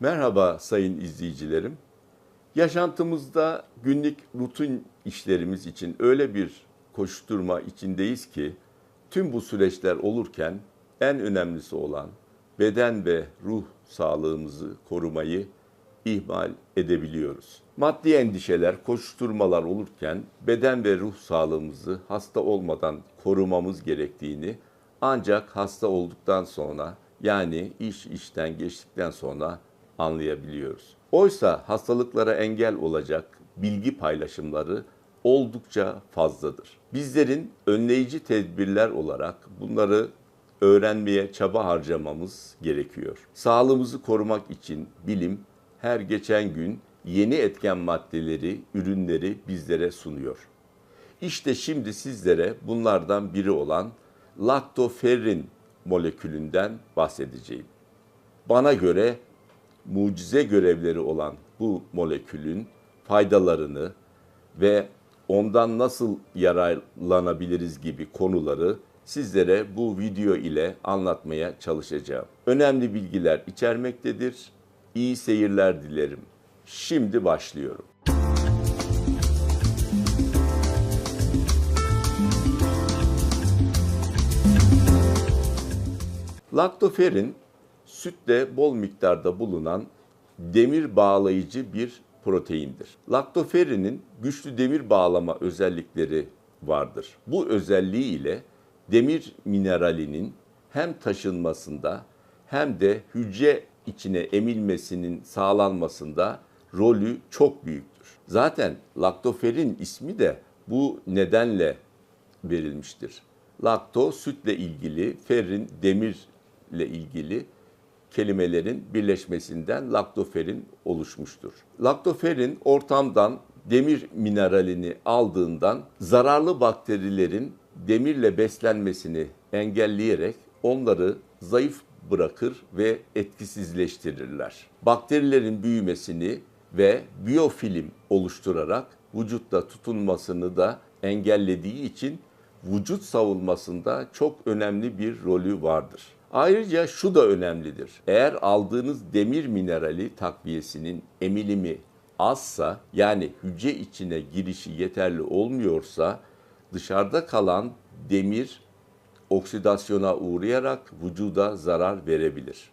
Merhaba sayın izleyicilerim. Yaşantımızda günlük rutin işlerimiz için öyle bir koşturma içindeyiz ki tüm bu süreçler olurken en önemlisi olan beden ve ruh sağlığımızı korumayı ihmal edebiliyoruz. Maddi endişeler, koşturmalar olurken beden ve ruh sağlığımızı hasta olmadan korumamız gerektiğini ancak hasta olduktan sonra yani iş işten geçtikten sonra anlayabiliyoruz. Oysa hastalıklara engel olacak bilgi paylaşımları oldukça fazladır. Bizlerin önleyici tedbirler olarak bunları öğrenmeye çaba harcamamız gerekiyor. Sağlığımızı korumak için bilim her geçen gün yeni etken maddeleri, ürünleri bizlere sunuyor. İşte şimdi sizlere bunlardan biri olan laktoferrin molekülünden bahsedeceğim. Bana göre mucize görevleri olan bu molekülün faydalarını ve ondan nasıl yararlanabiliriz gibi konuları sizlere bu video ile anlatmaya çalışacağım. Önemli bilgiler içermektedir. İyi seyirler dilerim. Şimdi başlıyorum. Laktoferin sütte bol miktarda bulunan demir bağlayıcı bir proteindir. Laktoferinin güçlü demir bağlama özellikleri vardır. Bu özelliği ile demir mineralinin hem taşınmasında hem de hücre içine emilmesinin sağlanmasında rolü çok büyüktür. Zaten laktoferin ismi de bu nedenle verilmiştir. Lakto sütle ilgili, ferrin demirle ilgili kelimelerin birleşmesinden laktoferin oluşmuştur. Laktoferin ortamdan demir mineralini aldığından zararlı bakterilerin demirle beslenmesini engelleyerek onları zayıf bırakır ve etkisizleştirirler. Bakterilerin büyümesini ve biyofilm oluşturarak vücutta tutunmasını da engellediği için vücut savunmasında çok önemli bir rolü vardır. Ayrıca şu da önemlidir. Eğer aldığınız demir minerali takviyesinin emilimi azsa yani hücre içine girişi yeterli olmuyorsa dışarıda kalan demir oksidasyona uğrayarak vücuda zarar verebilir.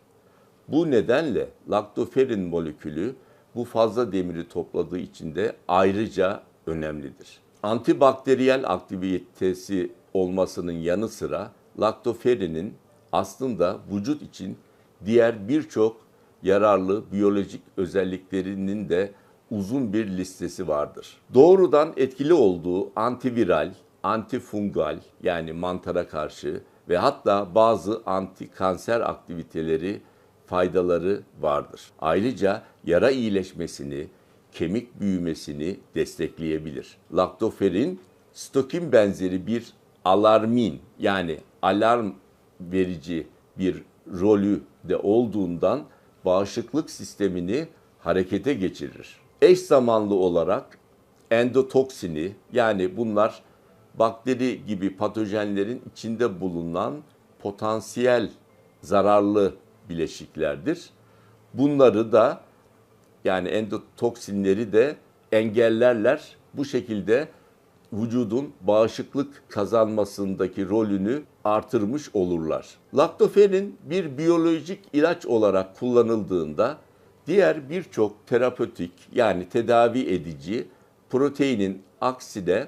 Bu nedenle laktoferin molekülü bu fazla demiri topladığı için de ayrıca önemlidir. Antibakteriyel aktivitesi olmasının yanı sıra laktoferinin aslında vücut için diğer birçok yararlı biyolojik özelliklerinin de uzun bir listesi vardır. Doğrudan etkili olduğu antiviral, antifungal yani mantara karşı ve hatta bazı antikanser aktiviteleri faydaları vardır. Ayrıca yara iyileşmesini, kemik büyümesini destekleyebilir. Laktoferin stokin benzeri bir alarmin yani alarm verici bir rolü de olduğundan bağışıklık sistemini harekete geçirir. Eş zamanlı olarak endotoksini yani bunlar bakteri gibi patojenlerin içinde bulunan potansiyel zararlı bileşiklerdir. Bunları da yani endotoksinleri de engellerler. Bu şekilde vücudun bağışıklık kazanmasındaki rolünü artırmış olurlar. Laktoferin bir biyolojik ilaç olarak kullanıldığında diğer birçok terapötik yani tedavi edici proteinin aksine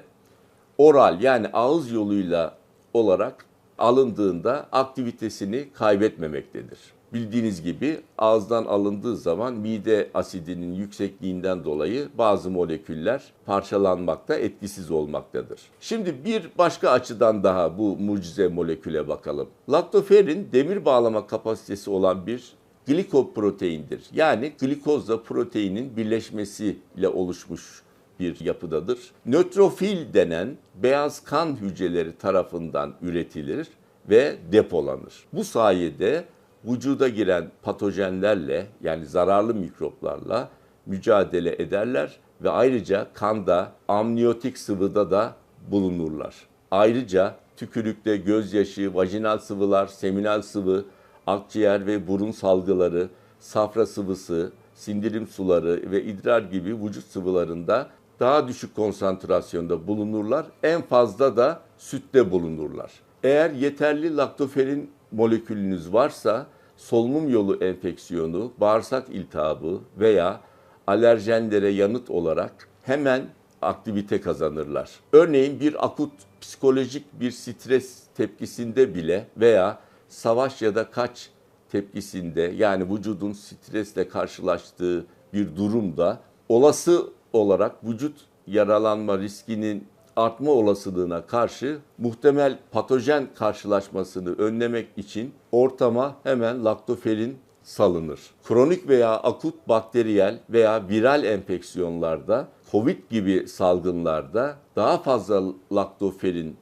oral yani ağız yoluyla olarak alındığında aktivitesini kaybetmemektedir. Bildiğiniz gibi ağızdan alındığı zaman mide asidinin yüksekliğinden dolayı bazı moleküller parçalanmakta, etkisiz olmaktadır. Şimdi bir başka açıdan daha bu mucize moleküle bakalım. Laktoferin demir bağlama kapasitesi olan bir glikoproteindir. Yani glikozla proteinin birleşmesiyle oluşmuş bir yapıdadır. Nötrofil denen beyaz kan hücreleri tarafından üretilir ve depolanır. Bu sayede vücuda giren patojenlerle yani zararlı mikroplarla mücadele ederler ve ayrıca kanda amniyotik sıvıda da bulunurlar. Ayrıca tükürükte gözyaşı, vajinal sıvılar, seminal sıvı, akciğer ve burun salgıları safra sıvısı, sindirim suları ve idrar gibi vücut sıvılarında daha düşük konsantrasyonda bulunurlar. En fazla da sütte bulunurlar. Eğer yeterli laktoferin molekülünüz varsa solunum yolu enfeksiyonu, bağırsak iltihabı veya alerjenlere yanıt olarak hemen aktivite kazanırlar. Örneğin bir akut psikolojik bir stres tepkisinde bile veya savaş ya da kaç tepkisinde yani vücudun stresle karşılaştığı bir durumda olası olarak vücut yaralanma riskinin artma olasılığına karşı muhtemel patojen karşılaşmasını önlemek için ortama hemen laktoferin salınır. Kronik veya akut bakteriyel veya viral enfeksiyonlarda, COVID gibi salgınlarda daha fazla laktoferin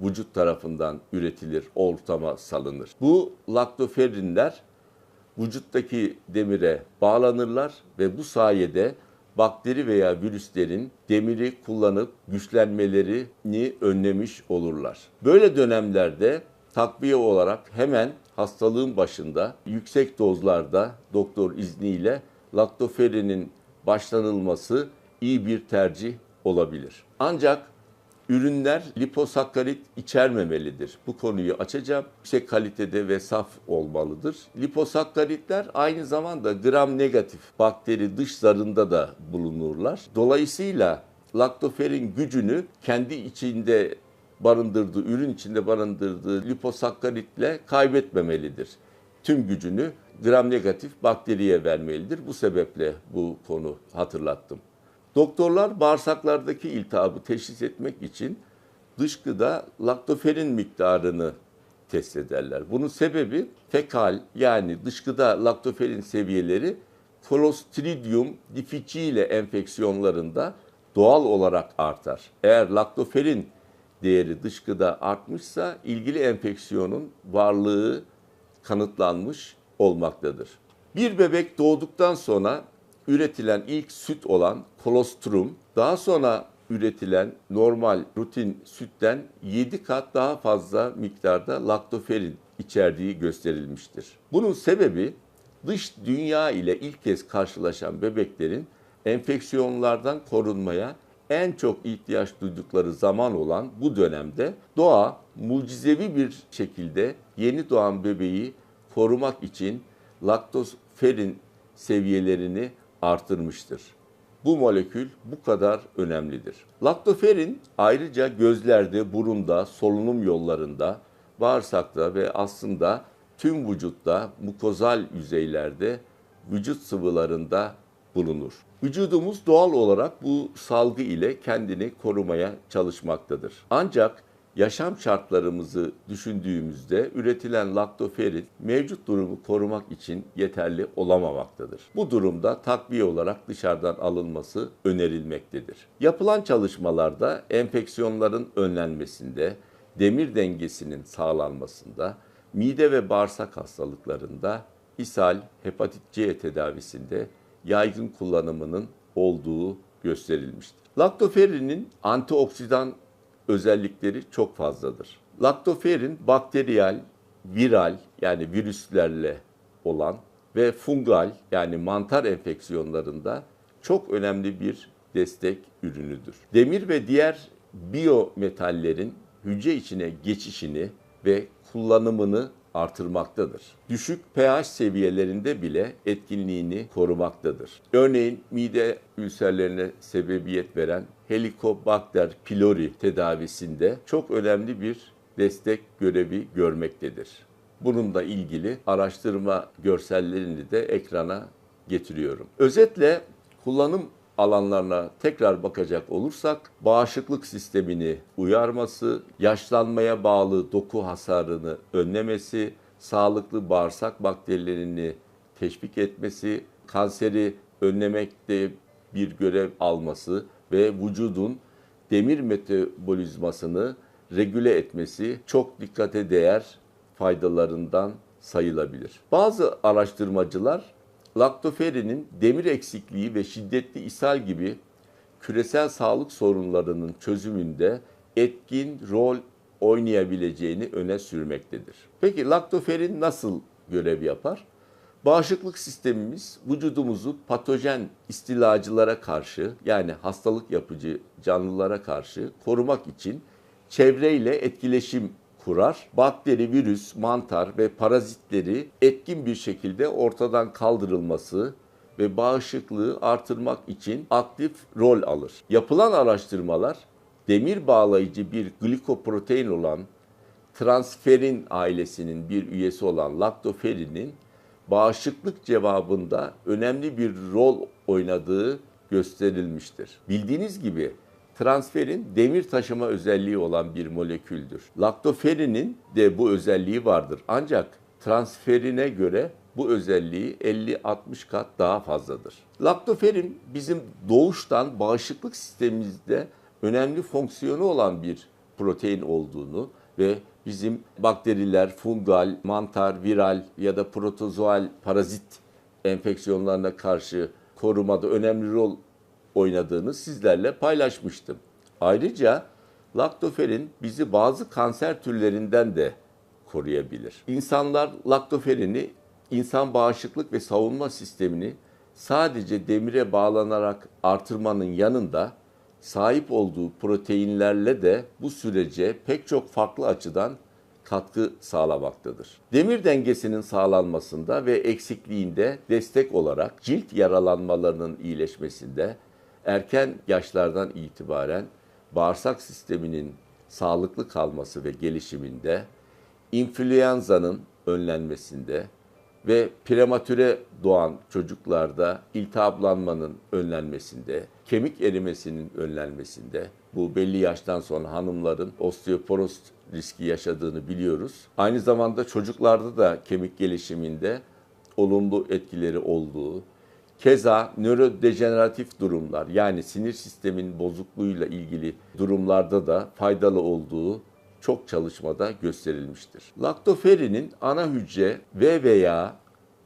vücut tarafından üretilir, ortama salınır. Bu laktoferinler vücuttaki demire bağlanırlar ve bu sayede bakteri veya virüslerin demiri kullanıp güçlenmelerini önlemiş olurlar. Böyle dönemlerde takviye olarak hemen hastalığın başında yüksek dozlarda doktor izniyle laktoferinin başlanılması iyi bir tercih olabilir. Ancak ürünler liposakkarit içermemelidir. Bu konuyu açacağım. Yüksek kalitede ve saf olmalıdır. Liposakkaritler aynı zamanda gram negatif bakteri dış zarında da bulunurlar. Dolayısıyla laktoferin gücünü kendi içinde barındırdığı, ürün içinde barındırdığı liposakkaritle kaybetmemelidir. Tüm gücünü gram negatif bakteriye vermelidir. Bu sebeple bu konu hatırlattım. Doktorlar bağırsaklardaki iltihabı teşhis etmek için dışkıda laktoferin miktarını test ederler. Bunun sebebi fekal yani dışkıda laktoferin seviyeleri Clostridium difficile enfeksiyonlarında doğal olarak artar. Eğer laktoferin değeri dışkıda artmışsa ilgili enfeksiyonun varlığı kanıtlanmış olmaktadır. Bir bebek doğduktan sonra üretilen ilk süt olan kolostrum daha sonra üretilen normal rutin sütten 7 kat daha fazla miktarda laktoferin içerdiği gösterilmiştir. Bunun sebebi dış dünya ile ilk kez karşılaşan bebeklerin enfeksiyonlardan korunmaya en çok ihtiyaç duydukları zaman olan bu dönemde doğa mucizevi bir şekilde yeni doğan bebeği korumak için laktoferin seviyelerini artırmıştır. Bu molekül bu kadar önemlidir. Laktoferin ayrıca gözlerde, burunda, solunum yollarında, bağırsakta ve aslında tüm vücutta mukozal yüzeylerde, vücut sıvılarında bulunur. Vücudumuz doğal olarak bu salgı ile kendini korumaya çalışmaktadır. Ancak yaşam şartlarımızı düşündüğümüzde üretilen laktoferin mevcut durumu korumak için yeterli olamamaktadır. Bu durumda takviye olarak dışarıdan alınması önerilmektedir. Yapılan çalışmalarda enfeksiyonların önlenmesinde, demir dengesinin sağlanmasında, mide ve bağırsak hastalıklarında, ishal, hepatit C tedavisinde yaygın kullanımının olduğu gösterilmiştir. Laktoferinin antioksidan özellikleri çok fazladır. Laktoferin bakteriyel, viral yani virüslerle olan ve fungal yani mantar enfeksiyonlarında çok önemli bir destek ürünüdür. Demir ve diğer biyometallerin hücre içine geçişini ve kullanımını artırmaktadır. Düşük pH seviyelerinde bile etkinliğini korumaktadır. Örneğin mide ülserlerine sebebiyet veren Helicobacter pylori tedavisinde çok önemli bir destek görevi görmektedir. Bununla ilgili araştırma görsellerini de ekrana getiriyorum. Özetle kullanım alanlarına tekrar bakacak olursak bağışıklık sistemini uyarması, yaşlanmaya bağlı doku hasarını önlemesi, sağlıklı bağırsak bakterilerini teşvik etmesi, kanseri önlemekte bir görev alması ve vücudun demir metabolizmasını regüle etmesi çok dikkate değer faydalarından sayılabilir. Bazı araştırmacılar laktoferinin demir eksikliği ve şiddetli ishal gibi küresel sağlık sorunlarının çözümünde etkin rol oynayabileceğini öne sürmektedir. Peki laktoferin nasıl görev yapar? Bağışıklık sistemimiz vücudumuzu patojen istilacılara karşı yani hastalık yapıcı canlılara karşı korumak için çevreyle etkileşim kurar. Bakteri, virüs, mantar ve parazitleri etkin bir şekilde ortadan kaldırılması ve bağışıklığı artırmak için aktif rol alır. Yapılan araştırmalar demir bağlayıcı bir glikoprotein olan transferin ailesinin bir üyesi olan laktoferinin bağışıklık cevabında önemli bir rol oynadığı gösterilmiştir. Bildiğiniz gibi transferin demir taşıma özelliği olan bir moleküldür. Laktoferinin de bu özelliği vardır. Ancak transferine göre bu özelliği 50-60 kat daha fazladır. Laktoferin bizim doğuştan bağışıklık sistemimizde önemli fonksiyonu olan bir protein olduğunu ve bizim bakteriler, fungal, mantar, viral ya da protozoal parazit enfeksiyonlarına karşı korumada önemli rol oynadığını sizlerle paylaşmıştım. Ayrıca laktoferin bizi bazı kanser türlerinden de koruyabilir. İnsanlar laktoferini insan bağışıklık ve savunma sistemini sadece demire bağlanarak artırmanın yanında sahip olduğu proteinlerle de bu sürece pek çok farklı açıdan katkı sağlamaktadır. Demir dengesinin sağlanmasında ve eksikliğinde destek olarak cilt yaralanmalarının iyileşmesinde erken yaşlardan itibaren bağırsak sisteminin sağlıklı kalması ve gelişiminde, influenza'nın önlenmesinde ve prematüre doğan çocuklarda iltihaplanmanın önlenmesinde, kemik erimesinin önlenmesinde, bu belli yaştan sonra hanımların osteoporoz riski yaşadığını biliyoruz. Aynı zamanda çocuklarda da kemik gelişiminde olumlu etkileri olduğu, Keza nörodejeneratif durumlar yani sinir sistemin bozukluğuyla ilgili durumlarda da faydalı olduğu çok çalışmada gösterilmiştir. Laktoferinin ana hücre ve veya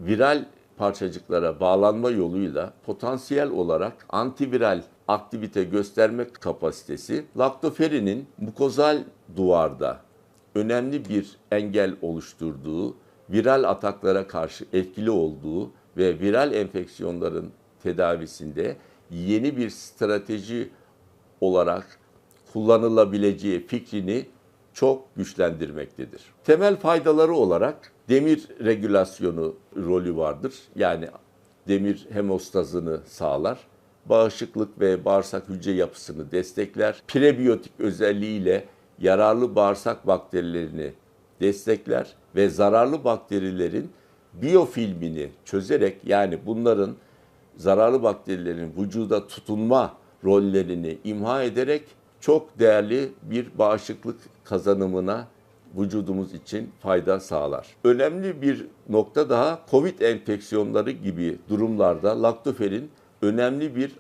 viral parçacıklara bağlanma yoluyla potansiyel olarak antiviral aktivite gösterme kapasitesi laktoferinin mukozal duvarda önemli bir engel oluşturduğu, viral ataklara karşı etkili olduğu ve viral enfeksiyonların tedavisinde yeni bir strateji olarak kullanılabileceği fikrini çok güçlendirmektedir. Temel faydaları olarak demir regülasyonu rolü vardır. Yani demir hemostazını sağlar. Bağışıklık ve bağırsak hücre yapısını destekler. Prebiyotik özelliğiyle yararlı bağırsak bakterilerini destekler ve zararlı bakterilerin biyofilmini çözerek yani bunların zararlı bakterilerin vücuda tutunma rollerini imha ederek çok değerli bir bağışıklık kazanımına vücudumuz için fayda sağlar. Önemli bir nokta daha COVID enfeksiyonları gibi durumlarda laktoferin önemli bir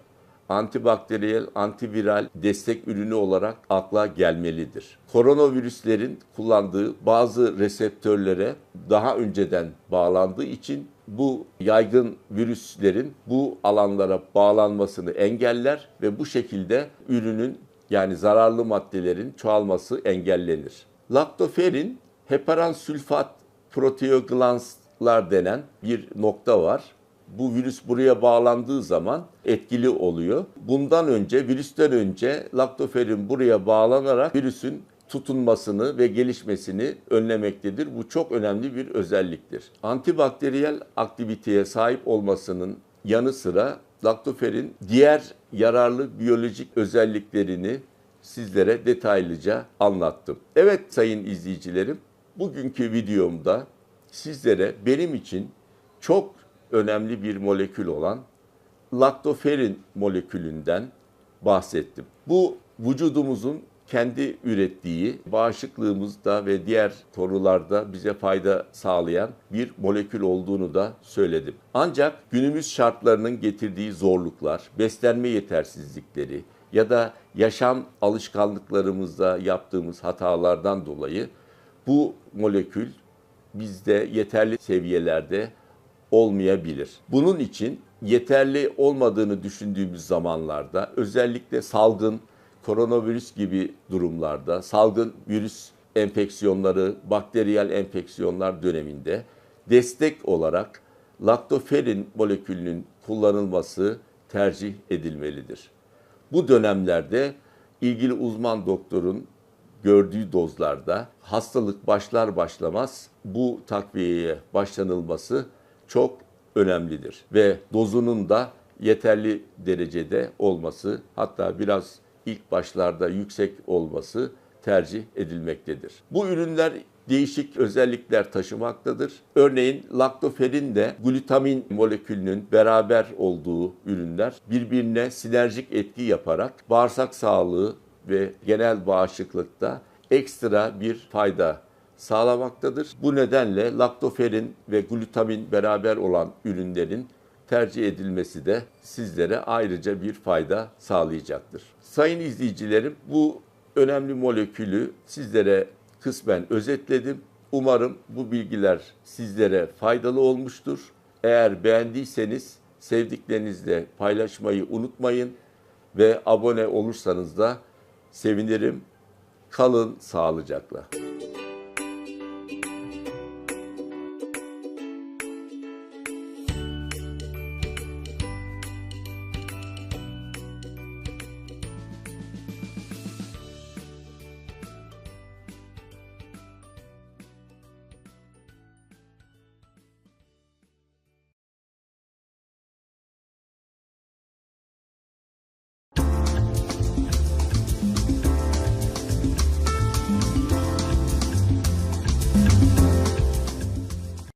antibakteriyel, antiviral destek ürünü olarak akla gelmelidir. Koronavirüslerin kullandığı bazı reseptörlere daha önceden bağlandığı için bu yaygın virüslerin bu alanlara bağlanmasını engeller ve bu şekilde ürünün yani zararlı maddelerin çoğalması engellenir. Laktoferin heparan sülfat proteoglanslar denen bir nokta var bu virüs buraya bağlandığı zaman etkili oluyor. Bundan önce, virüsten önce laktoferin buraya bağlanarak virüsün tutunmasını ve gelişmesini önlemektedir. Bu çok önemli bir özelliktir. Antibakteriyel aktiviteye sahip olmasının yanı sıra laktoferin diğer yararlı biyolojik özelliklerini sizlere detaylıca anlattım. Evet sayın izleyicilerim, bugünkü videomda sizlere benim için çok önemli bir molekül olan laktoferin molekülünden bahsettim. Bu vücudumuzun kendi ürettiği bağışıklığımızda ve diğer konularda bize fayda sağlayan bir molekül olduğunu da söyledim. Ancak günümüz şartlarının getirdiği zorluklar, beslenme yetersizlikleri ya da yaşam alışkanlıklarımızda yaptığımız hatalardan dolayı bu molekül bizde yeterli seviyelerde olmayabilir. Bunun için yeterli olmadığını düşündüğümüz zamanlarda özellikle salgın, koronavirüs gibi durumlarda, salgın virüs enfeksiyonları, bakteriyel enfeksiyonlar döneminde destek olarak laktoferin molekülünün kullanılması tercih edilmelidir. Bu dönemlerde ilgili uzman doktorun gördüğü dozlarda hastalık başlar başlamaz bu takviyeye başlanılması çok önemlidir ve dozunun da yeterli derecede olması hatta biraz ilk başlarda yüksek olması tercih edilmektedir. Bu ürünler değişik özellikler taşımaktadır. Örneğin laktoferin de glutamin molekülünün beraber olduğu ürünler birbirine sinerjik etki yaparak bağırsak sağlığı ve genel bağışıklıkta ekstra bir fayda sağlamaktadır. Bu nedenle laktoferin ve glutamin beraber olan ürünlerin tercih edilmesi de sizlere ayrıca bir fayda sağlayacaktır. Sayın izleyicilerim bu önemli molekülü sizlere kısmen özetledim. Umarım bu bilgiler sizlere faydalı olmuştur. Eğer beğendiyseniz sevdiklerinizle paylaşmayı unutmayın ve abone olursanız da sevinirim. Kalın sağlıcakla.